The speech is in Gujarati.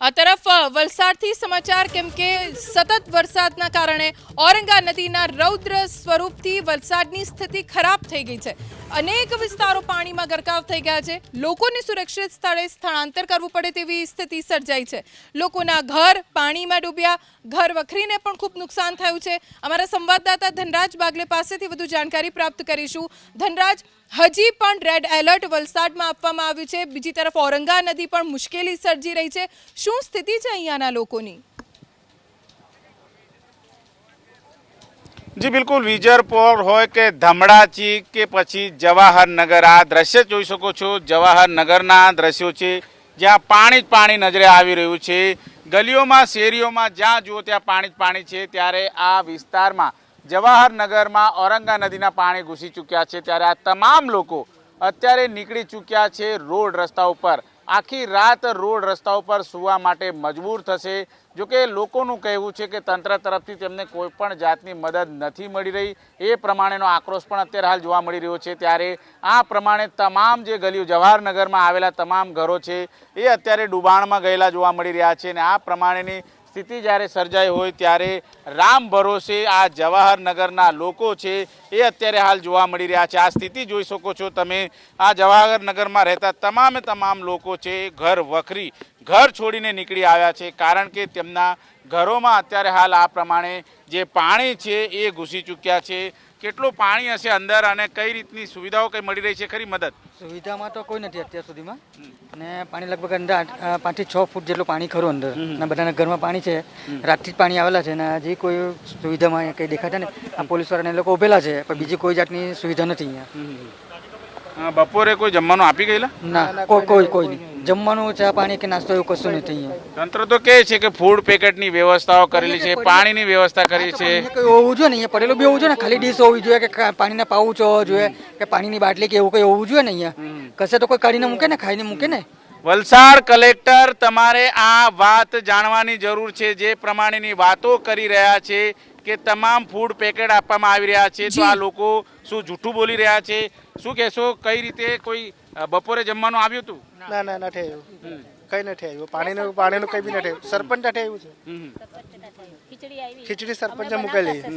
આ તરફ વલસાડથી સમાચાર કેમ કે સતત વરસાદના કારણે ઔરંગા નદીના રૌદ્ર સ્વરૂપથી વલસાડની સ્થિતિ ખરાબ થઈ ગઈ છે. અનેક વિસ્તારો પાણીમાં ગરકાવ થઈ ગયા છે. લોકોને સુરક્ષિત સ્થળે સ્થળાંતર કરવું પડે તેવી સ્થિતિ સર્જાઈ છે. લોકોના ઘર પાણીમાં ડૂબ્યા. ઘર વખરીને પણ ખૂબ નુકસાન થયું છે. અમારા સંવાદદાતા ધનરાજ બાગલે પાસેથી વધુ જાણકારી પ્રાપ્ત કરીશું. ધનરાજ હજી પણ રેડ એલર્ટ વલસાડમાં આપવામાં આવ્યું છે. બીજી તરફ ઔરંગા નદી પણ મુશ્કેલી સર્જી રહી છે. શું સ્થિતિ છે અહીંયાના લોકોની? જી, બિલકુલ. વિજરપોર હોય કે ધમડાચી કે પછી જવાહરનગર, આ દ્રશ્ય જોઈ શકો છો. જવાહરનગરના દ્રશ્યો છે, જ્યાં પાણી જ પાણી નજરે આવી રહ્યું છે. ગલીઓમાં, શેરીઓમાં જ્યાં જુઓ ત્યાં પાણી જ પાણી છે. ત્યારે આ વિસ્તારમાં જવાહરનગરમાં ઔરંગા નદીના પાણી ઘૂસી ચૂક્યા છે ત્યારે આ તમામ લોકો અત્યારે નીકળી ચૂક્યા છે રોડ રસ્તા ઉપર. આખી રાત રોડ રસ્તા ઉપર સુવા માટે મજબૂર થશે. જો કે લોકોનું કહેવું છે કે તંત્ર તરફથી તેમને કોઈ પણ જાતની મદદ નથી મળી રહી. એ પ્રમાણેનો આક્રોશ પણ અત્યારે હાલ જોવા મળી રહ્યો છે. ત્યારે આ પ્રમાણે તમામ જે ગલીઓ, જવાહરનગરમાં આવેલા તમામ ઘરો છે, એ અત્યારે ડુબાણમાં ગયેલા જોવા મળી રહ્યા છે અને આ પ્રમાણેની સ્થિતિ જ્યારે સર્જાઈ હોય ત્યારે રામ ભરોસે આ જવાહરનગરના લોકો છે એ અત્યારે હાલ જોવા મળી રહ્યા છે. આ સ્થિતિ જોઈ શકો છો તમે. આ જવાહરનગરમાં રહેતા તમામે તમામ લોકો છે, ઘર વખરી ઘર છોડીને નીકળી આવ્યા છે કારણ કે તેમના ઘરોમાં અત્યારે હાલ આ પ્રમાણે જે પાણી છે એ ઘૂસી ચૂક્યા છે. કેટલું પાણી હશે અંદર અને કઈ રીતની સુવિધાઓ કઈ મળી રહી છે? ખરી મદદ. સુવિધામાં તો કોઈ નથી અત્યાર સુધીમાં. અને પાણી લગભગ અંદર પાંચથી છ ફૂટ જેટલું પાણી ખરું અંદર. અને બધાના ઘરમાં પાણી છે. રાતથી જ પાણી આવેલા છે અને હજી કોઈ સુવિધામાં કંઈ દેખાતા ને આ પોલીસવાળાને એ લોકો ઉભેલા છે પણ બીજી કોઈ જાતની સુવિધા નથી અહીંયા. બપોરે કોઈ જમવાનું આપી ગયેલા? ના કોઈ કોઈ કોઈ નહીં. જમવાનું ચા પાણી કે નાસ્તો એવું કશું નથી તંત્ર તો કહે છે કે ફૂડ પેકેટની વ્યવસ્થાઓ કરેલી છે પાણીની વ્યવસ્થા કરી છે. હોવું જોઈએ ને અહીંયા પડેલું બી હોવું જોઈએ ને ખાલી ડીશ હોવી જોઈએ કે કા- પાણીના પાઉચ હોવા જોઈએ કે પાણીની બાટલી કે એવું કંઈ હોવું જોઈએ ને અહીંયા? કશે તો કોઈ કાઢીને મૂકે ને ખાઈને મૂકે ને? વલસાડ કલેક્ટર તમારે આ વાત જાણવાની જરૂર છે જે પ્રમાણેની વાતો કરી રહ્યા છે કે તમામ ફૂડ પેકેટ આપવામાં આવી રહ્યા છે. તો આ લોકો શું જૂઠું બોલી રહ્યા છે? શું કહેશો? કઈ રીતે કોઈ બપોરે જમવાનું આવ્યું હતું? ના ના નથી આવ્યું કઈ નથી આવ્યું પાણીનું પાણીનું કઈ બી નથી સરપંચ નથી આવ્યું છે. ખીચડી સરપંચે મૂકેલી.